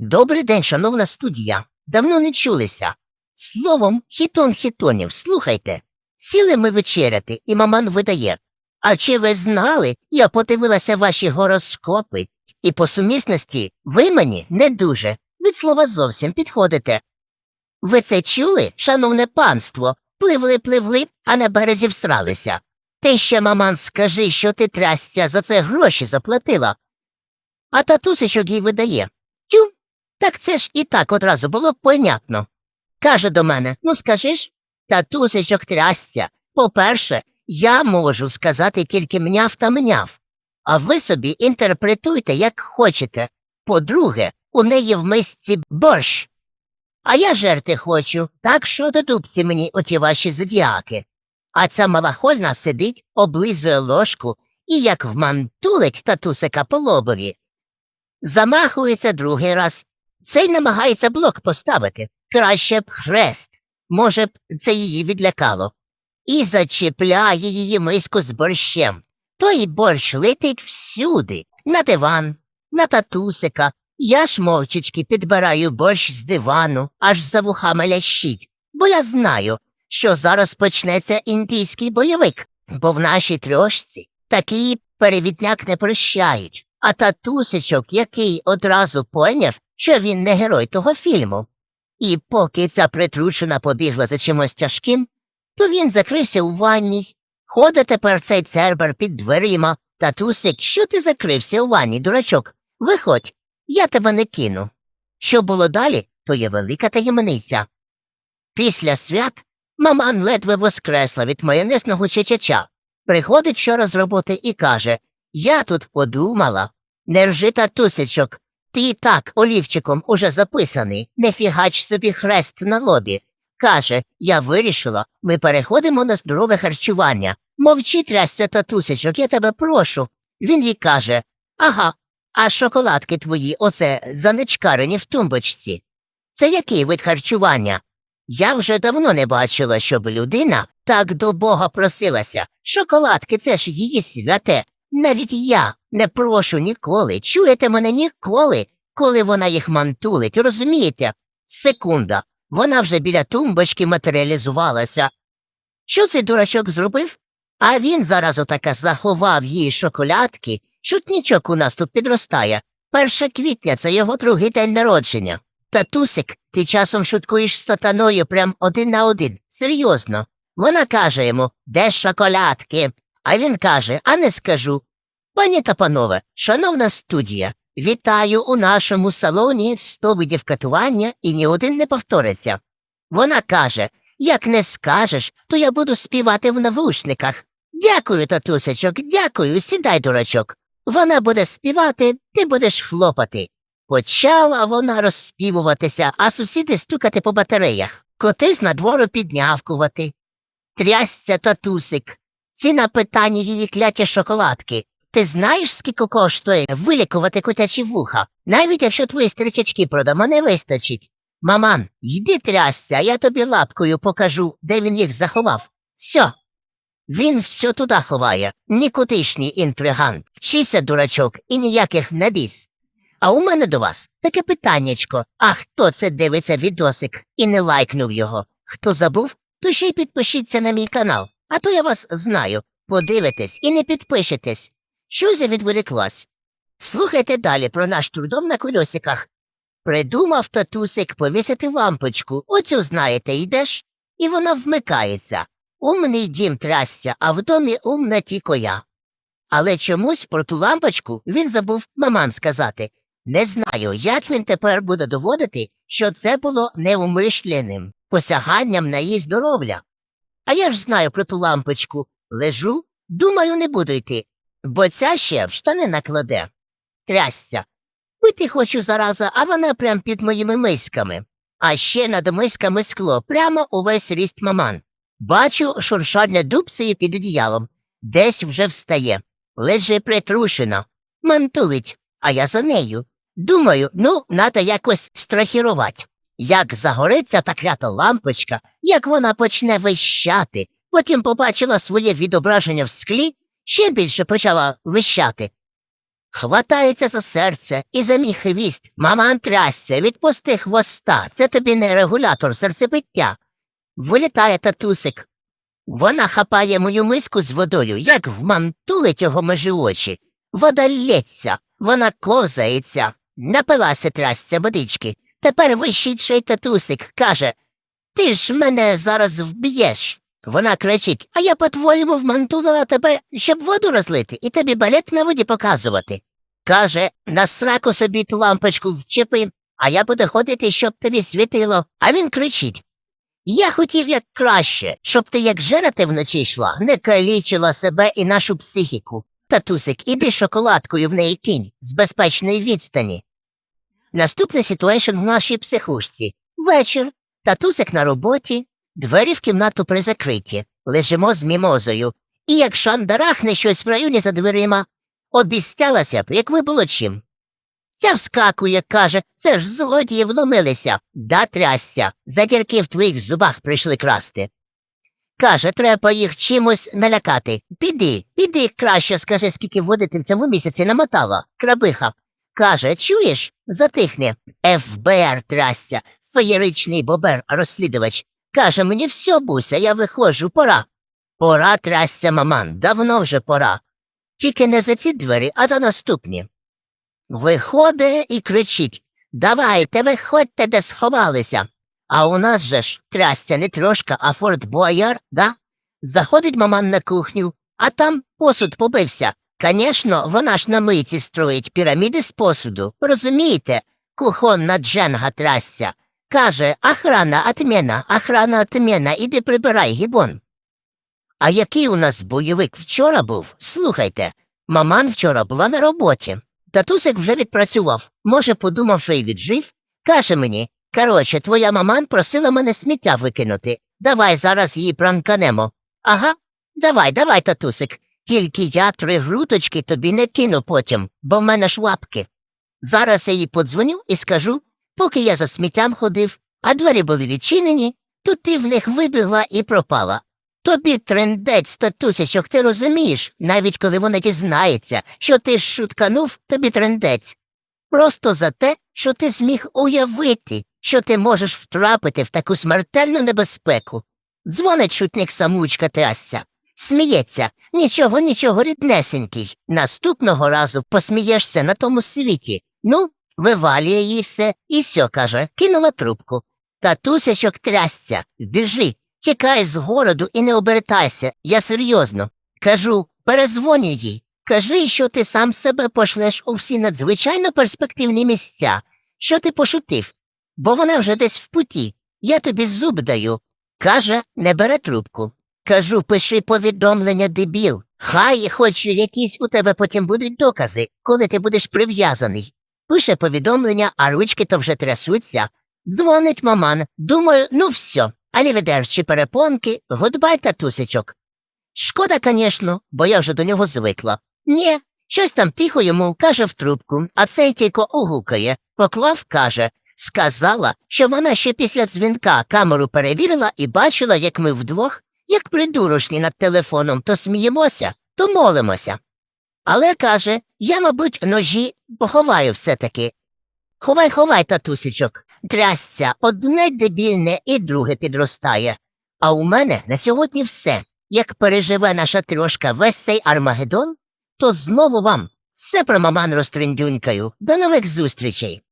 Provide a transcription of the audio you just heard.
Добрий день, шановна студія. Давно не чулися. Словом, хітон хітонів, слухайте. Сіли ми вечеряти, і маман видає. А чи ви знали, я подивилася ваші гороскопи, і по сумісності ви мені не дуже, від слова зовсім підходите. Ви це чули, шановне панство? Пливли, пливли, а на березі всралися. Ти ще, маман, скажи, що ти трясця за це гроші заплатила. А татусичок їй видає. Тю, так це ж і так одразу було понятно. Каже до мене, ну скажи ж, татусичок трясця. По-перше, я можу сказати тільки мняв та мняв, а ви собі інтерпретуйте, як хочете. По-друге, у неї в мисці борщ. А я жерти хочу, так що до дубці мені оті ваші зодіаки. А ця малахольна сидить, облизує ложку і як вмантулить татусика по лобові. Замахується другий раз. Цей намагається блок поставити. Краще б хрест. Може б, це її відлякало. І зачіпляє її миску з борщем. Той борщ летить всюди, на диван, на татусика. Я ж мовчечки підбираю борщ з дивану, аж за вухами лящить, бо я знаю, що зараз почнеться індійський бойовик, бо в нашій трьошці такий перевідняк не прощають. А татусичок, який одразу поняв, що він не герой того фільму. І поки ця притручена побігла за чимось тяжким, то він закрився у ванній. Ходить тепер цей цербер під дверима. Татусик, що ти закрився у ванні, дурачок? Виходь, я тебе не кину. Що було далі, то є велика таємниця. Після свят маман ледве воскресла від майонезного чечача. Приходить вчора з роботи і каже Я тут подумала. Не ржи, татусичок, ти і так олівчиком уже записаний, не фігач собі хрест на лобі. Каже, я вирішила, ми переходимо на здорове харчування. Мовчи, трясця татусичок, я тебе прошу. Він їй каже Ага, а шоколадки твої, оце заничкарені в тумбочці. Це який вид харчування? Я вже давно не бачила, щоб людина так до Бога просилася. Шоколадки це ж її святе. Навіть я не прошу ніколи. Чуєте мене ніколи, коли вона їх мантулить, розумієте? Секунда. Вона вже біля тумбочки матеріалізувалася. Що цей дурачок зробив? А він зараз отака заховав їй шоколадки, Шутнічок у нас тут підростає. Перше квітня це його другий день народження. Татусик, ти часом шуткуєш з сатаною прям один на один. Серйозно. Вона каже йому, де шоколадки? А він каже, а не скажу. Пані та панове, шановна студія, вітаю у нашому салоні 100 видів катування і ні один не повториться. Вона каже, як не скажеш, то я буду співати в навушниках. Дякую, татусечок, дякую, сідай, дурачок. Вона буде співати, ти будеш хлопати. Почала вона розспівуватися, а сусіди стукати по батареях, коти з надвору піднявкувати. Трясця татусик. Ціна питання її кляті шоколадки. Ти знаєш, скільки коштує вилікувати котячі вуха, навіть якщо твої стрічачки продамо не вистачить. Маман, йди трясця, а я тобі лапкою покажу, де він їх заховав. Сьо. Він все туди ховає, нікутишній інтригант, вчися, дурачок, і ніяких набіс. А у мене до вас таке питаннячко. А хто це дивиться відосик і не лайкнув його? Хто забув, то ще й підпишіться на мій канал, а то я вас знаю. Подивитесь і не підпишетесь. Що за відволіклась? Слухайте далі про наш трудом на колесиках. Придумав татусик повісити лампочку, оцю знаєте, йдеш, і вона вмикається. Умний дім трясця, а в домі умна тільки я. Але чомусь про ту лампочку він забув маман сказати. Не знаю, як він тепер буде доводити, що це було неумишленим посяганням на її здоров'я. А я ж знаю про ту лампочку. Лежу, думаю, не буду йти, бо ця ще в штани накладе. Трясця. Пити хочу зараза, а вона прям під моїми мисками. А ще над мисками скло, прямо увесь ріст маман. Бачу шуршання дубцею під одіялом. Десь вже встає. Лежи притрушено. Мантулить, а я за нею. Думаю, ну, надо якось страхірувати. Як загориться та клята лампочка, як вона почне вищати. Потім побачила своє відображення в склі, ще більше почала вищати. Хватається за серце і за мій хвіст. Маман трясся, відпусти хвоста. Це тобі не регулятор серцебиття. Вилітає татусик. Вона хапає мою миску з водою, як вмантулить його межі очі. Вода лється, вона ковзається. Напилася трясця водички. Тепер вищий татусик каже Ти ж мене зараз вб'єш. Вона кричить, а я, по-твоєму, вмантулила тебе, щоб воду розлити і тобі балет на воді показувати. Каже, на сраку собі ту лампочку вчепи, а я буду ходити, щоб тобі світило. А він кричить. Я хотів як краще, щоб ти як жерати вночі йшла, не калічила себе і нашу психіку. Татусик, іди шоколадкою в неї кинь з безпечної відстані. Наступний ситуейшн в нашій психушці. Вечір. Татусик на роботі, двері в кімнату призакриті, лежимо з мімозою. І як шандарахне щось в районі за дверима, обіцялася б, як ви було чим. Ця вскакує, каже, це ж злодії вломилися. Да трясся, задірки в твоїх зубах прийшли красти. Каже, треба їх чимось налякати. Піди, піди краще скажи, скільки води ти в цьому місяці намотала, крабиха. Каже, чуєш, затихне. ФБР трясся, феєричний бобер, розслідувач. Каже, мені все, буся, я виходжу, пора. Пора трясся, маман, давно вже пора. Тільки не за ці двері, а за наступні. Виходить і кричить Давайте, виходьте, де сховалися. А у нас же ж трясця не трошка, а Форт Бояр, да? Заходить маман на кухню, а там посуд побився. Конечно, вона ж на мийці строїть піраміди з посуду, розумієте? Кухонна дженга трясця. Каже, охрана отмена, охрана отмена, іди прибирай гібон. А який у нас бойовик вчора був? Слухайте, маман вчора була на роботі. Татусик вже відпрацював. Може, подумав, що й віджив? Каже мені, коротше, твоя маман просила мене сміття викинути. Давай зараз її пранканемо. Ага, давай, давай, татусик. Тільки я три грудочки тобі не кину потім, бо в мене ж лапки. Зараз я їй подзвоню і скажу, поки я за сміттям ходив, а двері були відчинені, то ти в них вибігла і пропала. Тобі трендець татусячок, ти розумієш, навіть коли вона дізнається, що ти шутканув, тобі трендець. Просто за те, що ти зміг уявити, що ти можеш втрапити в таку смертельну небезпеку. Дзвонить шутник самучка трясця. Сміється, нічого, нічого, ріднесенький. Наступного разу посмієшся на тому світі. Ну, вивалює їй все і сьо, каже, кинула трубку. Татусячок трясця, біжи, тікай з городу і не обертайся, я серйозно. Кажу, перезвоню їй. Кажи, що ти сам себе пошлеш у всі надзвичайно перспективні місця, що ти пошутив, бо вона вже десь в путі. Я тобі зуб даю. Каже, не бере трубку. Кажу, пиши повідомлення, дебіл. Хай хоч якісь у тебе потім будуть докази, коли ти будеш прив'язаний. Пише повідомлення, а ручки то вже трясуться. Дзвонить маман. Думаю, ну все, аліведерчі перепонки, гудбай татусечок. Шкода, звісно, бо я вже до нього звикла. Нє, щось там тихо йому каже в трубку, а цей тільки угукає. Поклав, каже, сказала, що вона ще після дзвінка камеру перевірила і бачила, як ми вдвох, як придурочні над телефоном, то сміємося, то молимося. Але каже, я, мабуть, ножі поховаю все-таки. Ховай, ховай, татусечок. Трясця, одне дебільне і друге підростає. А у мене на сьогодні все. Як переживе наша трошка весь цей Армагеддон, то знову вам все про маман розтрендюнькаю. До нових зустрічей.